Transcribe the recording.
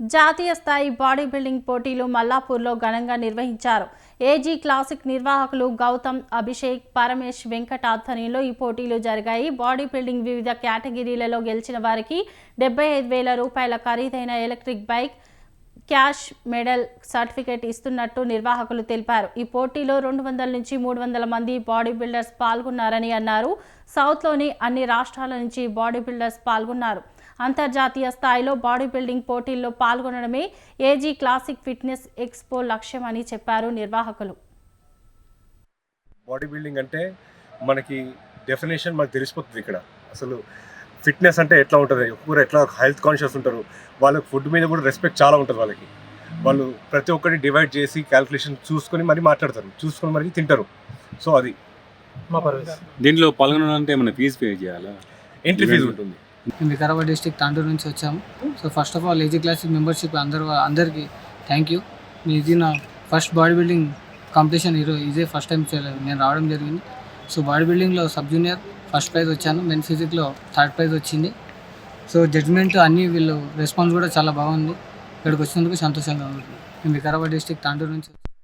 జాతీయ స్థాయి body building పోటీలు మల్లాపూర్లో ఘనంగా నిర్వహించారు. ఏజీ క్లాసిక్ నిర్వాహకులు గౌతమ్ అభిషేక్ పరమేష్ వెంకట్ ఆధ్వర్యంలో ఈ పోటీలు జరిగాయి. బాడీ బిల్డింగ్ వివిధ కేటగిరీలలో గెలిచిన వారికి డెబ్బై ఐదు వేల రూపాయల ఖరీదైన electric bike cash medal certificate ఇస్తున్నట్టు నిర్వాహకులు తెలిపారు. ఈ పోటీలో రెండు వందల నుంచి మూడు వందల మంది బాడీ బిల్డర్స్ పాల్గొన్నారని అన్నారు. సౌత్లోని అన్ని రాష్ట్రాల నుంచి బాడీ బిల్డర్స్ పాల్గొన్నారు. అంతర్జాతీయ స్థాయిలో బాడీ బిల్డింగ్ పోటీల్లో పాల్గొనడమే ఏజీ క్లాసిక్ ఫిట్నెస్ ఎక్స్పో లక్ష్యం అని చెప్పారు నిర్వాహకులు. బాడీ బిల్డింగ్ అంటే మనకి డెఫినేషన్ మనకు తెలిసిపోతుంది ఇక్కడ. అసలు ఫిట్నెస్ అంటే ఎట్లా ఉంటుంది? ఒక్కొక్కరు ఎట్లా హెల్త్ కాన్షియస్ ఉంటారు? వాళ్ళకి ఫుడ్ మీద కూడా రెస్పెక్ట్ చాలా ఉంటుంది వాళ్ళకి. వాళ్ళు ప్రతి ఒక్కటి డివైడ్ చేసి క్యాల్కులేషన్ చూసుకొని మరి మాట్లాడతారు. చూసుకొని మరి తింటారు. సో అది. మా పర్వేస్ దీంట్లో పాల్గొనాలంటే ఏమైనా ఫీజు పే చేయాలా? Entry fee? ఉంటుంది. మేము వికారాబాద్ డిస్టిక్ తాండూరు నుంచి వచ్చాము. So first of all AG classic membership అందరు అందరికీ థ్యాంక్ యూ మీ ఇది నా ఫస్ట్ బాడీ బిల్డింగ్ కాంపిటీషన్ ఈరోజు ఇదే ఫస్ట్ టైం నేను రావడం జరిగింది. సో బాడీ బిల్డింగ్లో సబ్ జూనియర్ ఫస్ట్ ప్రైజ్ వచ్చాను. మెన్ ఫిజిక్లో థర్డ్ ప్రైజ్ వచ్చింది. సో జడ్జ్మెంట్ అన్నీ వీళ్ళు రెస్పాన్స్ కూడా చాలా బాగుంది. ఇక్కడికి వచ్చినందుకు సంతోషంగా ఉంది. మేము వికారాబాద్ డిస్టిక్ తాండూరు నుంచి